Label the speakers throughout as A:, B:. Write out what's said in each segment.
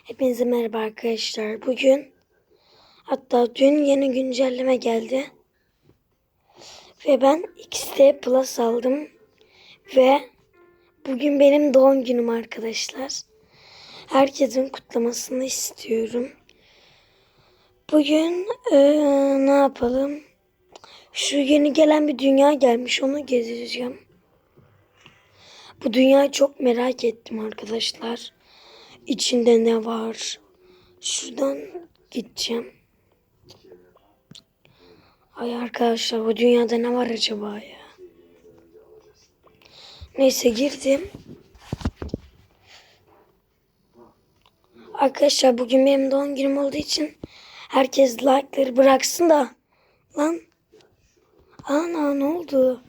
A: Hepinize merhaba arkadaşlar. Bugün hatta dün yeni güncelleme geldi. Ve ben XT Plus aldım. Ve bugün benim doğum günüm arkadaşlar. Herkesin kutlamasını istiyorum. Bugün eee, ne yapalım? Şu yeni gelen bir dünya gelmiş. Onu gezeceğim. Bu dünyayı çok merak ettim arkadaşlar. İçinde ne var? Şuradan gideceğim. Ay arkadaşlar bu dünyada ne var acaba ya? Neyse girdim. Arkadaşlar bugün benim doğum günüm olduğu için herkes like'ları bıraksın da. Lan. Ana ne oldu?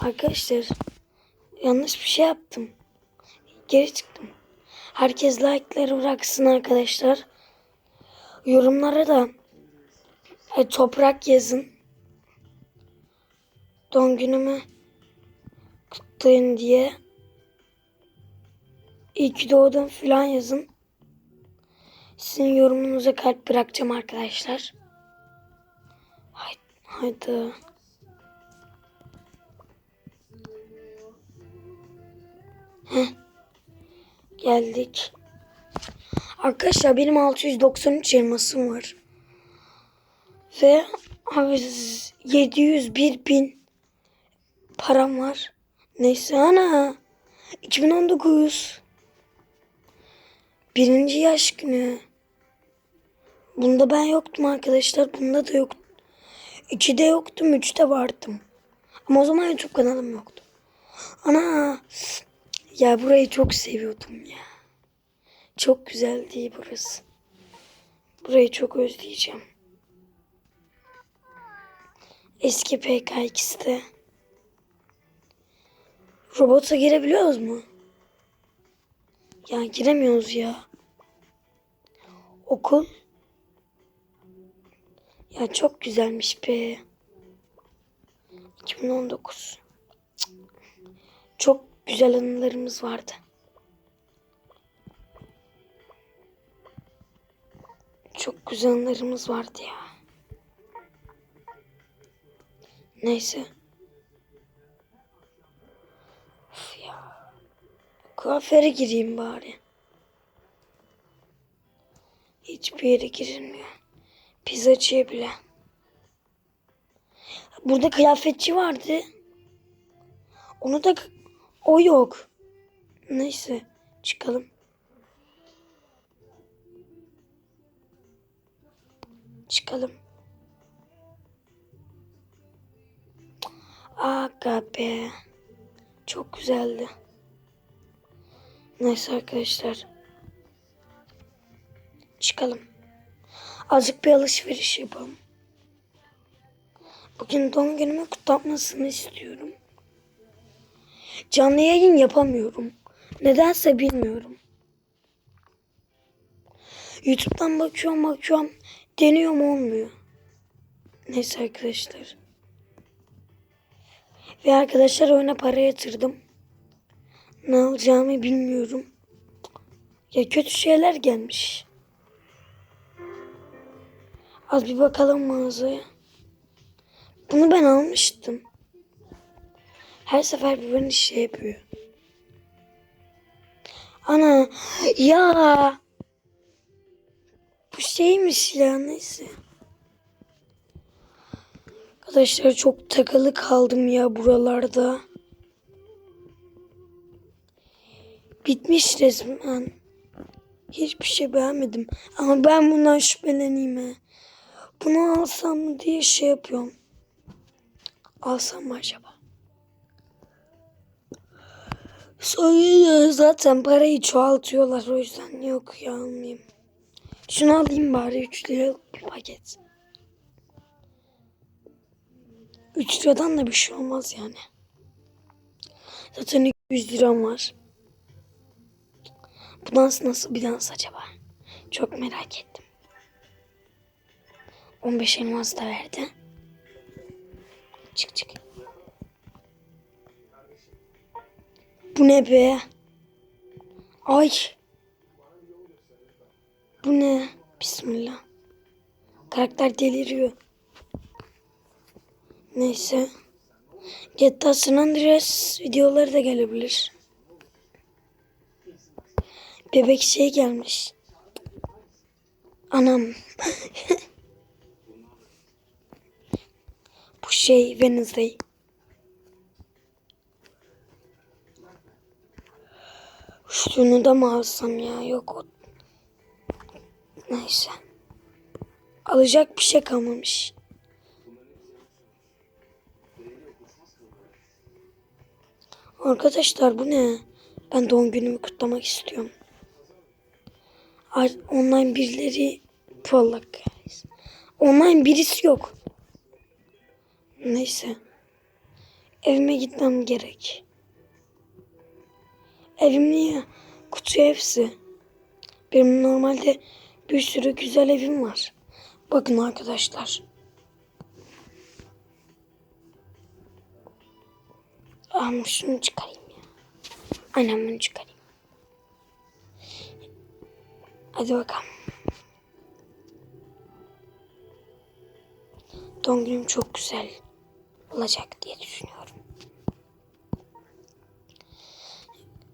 A: Arkadaşlar yanlış bir şey yaptım. Geri çıktım. Herkes like'ları bıraksın arkadaşlar. Yorumlara da e, toprak yazın. Doğum günümü kutlayın diye. İyi ki doğdun falan yazın. Sizin yorumunuza kalp bırakacağım arkadaşlar. Haydi. haydi. Heh. Geldik. Arkadaşlar benim 693 elmasım var. Ve abi 701 bin param var. Neyse ana. 2019. Birinci yaş günü. Bunda ben yoktum arkadaşlar. Bunda da yoktum. İkide yoktum. Üçte vardım. Ama o zaman YouTube kanalım yoktu. Ana. Ya burayı çok seviyordum ya. Çok güzeldi burası. Burayı çok özleyeceğim. Eski PK2'de. Robota girebiliyoruz mu? Ya giremiyoruz ya. Okul. Ya çok güzelmiş be. 2019. Cık. Çok güzel anılarımız vardı. Çok güzel anılarımız vardı ya. Neyse. Of ya. Kuaföre gireyim bari. Hiçbir yere girilmiyor. Pizzacıya bile. Burada kıyafetçi vardı. Onu da o yok. Neyse çıkalım. Çıkalım. Aga be. Çok güzeldi. Neyse arkadaşlar. Çıkalım. Azıcık bir alışveriş yapalım. Bugün doğum günümü kutlatmasını istiyorum. Canlı yayın yapamıyorum. Nedense bilmiyorum. YouTube'dan bakıyorum bakıyorum. Deniyorum olmuyor. Neyse arkadaşlar. Ve arkadaşlar oyuna para yatırdım. Ne alacağımı bilmiyorum. Ya kötü şeyler gelmiş. Az bir bakalım mağazaya. Bunu ben almıştım. Her sefer beni şey yapıyor. Ana ya bu şeymiş ya neyse. Arkadaşlar çok takılı kaldım ya buralarda. Bitmiş resmen. Hiçbir şey beğenmedim. Ama ben bundan şüpheleneyim he. Bunu alsam mı diye şey yapıyorum. Alsam mı acaba? Sonra zaten parayı çoğaltıyorlar o yüzden yok ya almayayım. Şunu alayım bari 3 liralık bir paket. 3 liradan da bir şey olmaz yani. Zaten 200 liram var. Bu dans nasıl bir dans acaba? Çok merak ettim. 15 elmas da verdi. Çık çık. Bu ne be? Ay. Bu ne? Bismillah. Karakter deliriyor. Neyse. GTA San Andreas videoları da gelebilir. Bebek şey gelmiş. Anam. Bu şey Wednesday. Şunu da mı alsam ya? Yok o. Neyse. Alacak bir şey kalmamış. Arkadaşlar bu ne? Ben doğum günümü kutlamak istiyorum. Online birileri kahretsin. Online birisi yok. Neyse. Evime gitmem gerek. Evim niye? Kutu hepsi. Benim normalde bir sürü güzel evim var. Bakın arkadaşlar. Ama şunu çıkarayım ya. Annem bunu çıkarayım. Hadi bakalım. Doğum günüm çok güzel olacak diye düşünüyorum.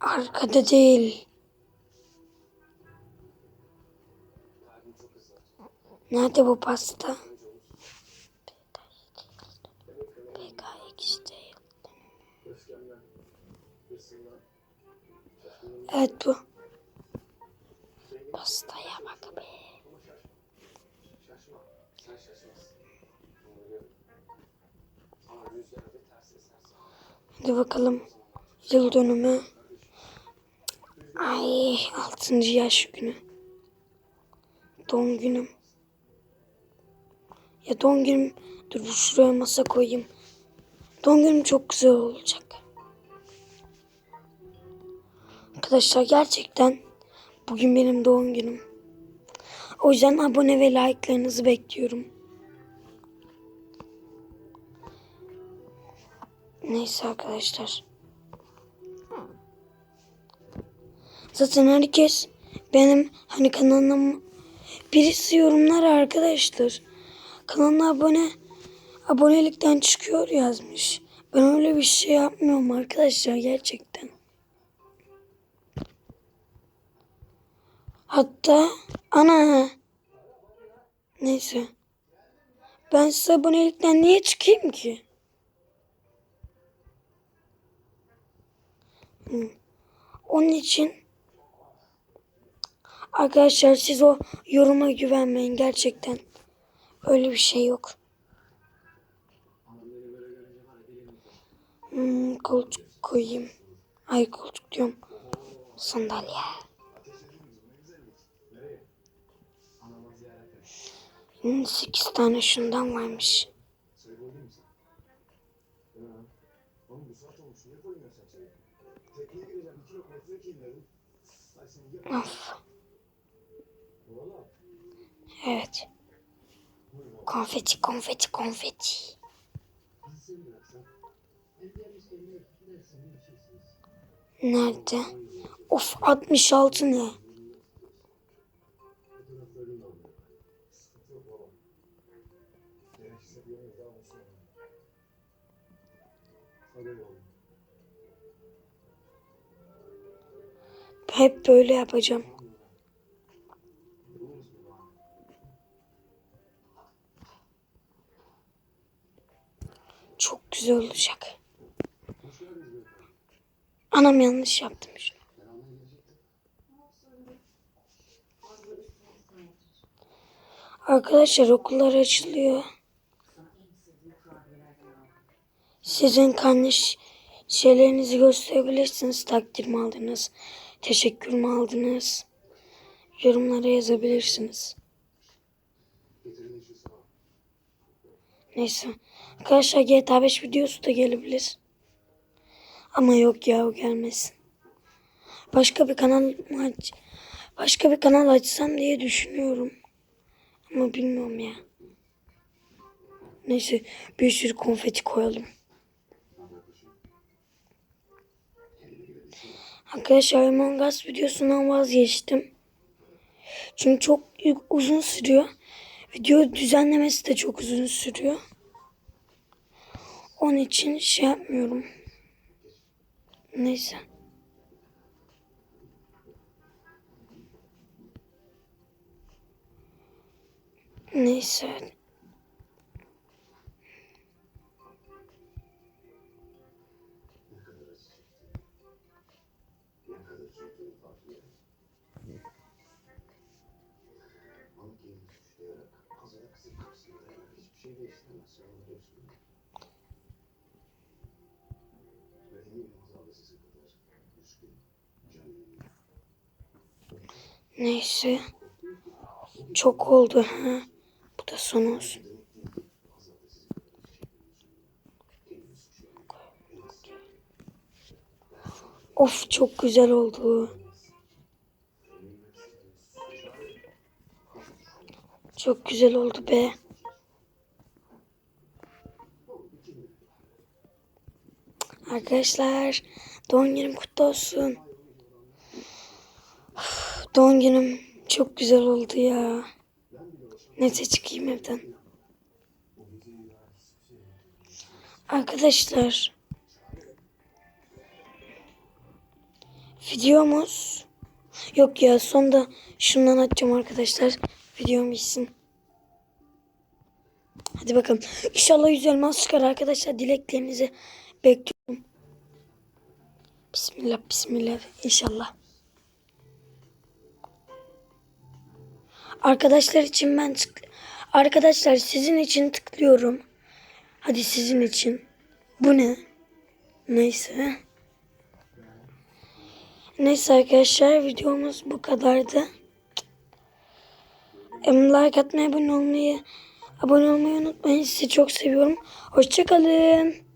A: Arkada değil. Nerede bu pasta? Evet bu. Pastaya bak be. Hadi bakalım. Yıl dönümü. Ay 6. yaş günü. Doğum günüm. Ya doğum günüm. Dur bu şuraya masa koyayım. Doğum günüm çok güzel olacak. Arkadaşlar gerçekten bugün benim doğum günüm. O yüzden abone ve like'larınızı bekliyorum. Neyse arkadaşlar. Zaten herkes benim hani kanalıma birisi yorumlar arkadaşlar. Kanalına abone abonelikten çıkıyor yazmış. Ben öyle bir şey yapmıyorum arkadaşlar gerçekten. Hatta ana neyse. Ben size abonelikten niye çıkayım ki? Onun için arkadaşlar siz o yoruma güvenmeyin gerçekten. Öyle bir şey yok. Hmm, koltuk koyayım. Ay koltuk diyorum. Sandalye. Hmm, sekiz tane şundan varmış. Of. Evet. Konfeti, konfeti, konfeti. Nerede? Of 66 ne? Hep böyle yapacağım. Çok güzel olacak. Anam yanlış yaptım şunu. Arkadaşlar okullar açılıyor. Sizin kardeş şeylerinizi gösterebilirsiniz. Takdir mi aldınız? Teşekkür mü aldınız? Yorumlara yazabilirsiniz. Neyse. Arkadaşlar GTA 5 videosu da gelebilir. Ama yok ya o gelmesin. Başka bir kanal aç başka bir kanal açsam diye düşünüyorum. Ama bilmiyorum ya. Neyse bir sürü konfeti koyalım. Arkadaşlar Among Us videosundan vazgeçtim. Çünkü çok uzun sürüyor. Video düzenlemesi de çok uzun sürüyor. Onun için şey yapmıyorum. Neyse. Neyse. Neyse. Çok oldu. Ha. Bu da son olsun. Of çok güzel oldu. Çok güzel oldu be. Arkadaşlar doğum günüm kutlu olsun. Doğum günüm çok güzel oldu ya. Neyse çıkayım evden. Arkadaşlar videomuz yok ya sonda şundan atacağım arkadaşlar. Videom bitsin. Hadi bakalım. İnşallah yüz elmas çıkar arkadaşlar. Dileklerinizi bekliyorum. Bismillah bismillah inşallah. Arkadaşlar için ben tık Arkadaşlar sizin için tıklıyorum. Hadi sizin için. Bu ne? Neyse. Neyse arkadaşlar videomuz bu kadardı. Like atmayı, abone olmayı, abone olmayı unutmayın. Sizi çok seviyorum. Hoşçakalın.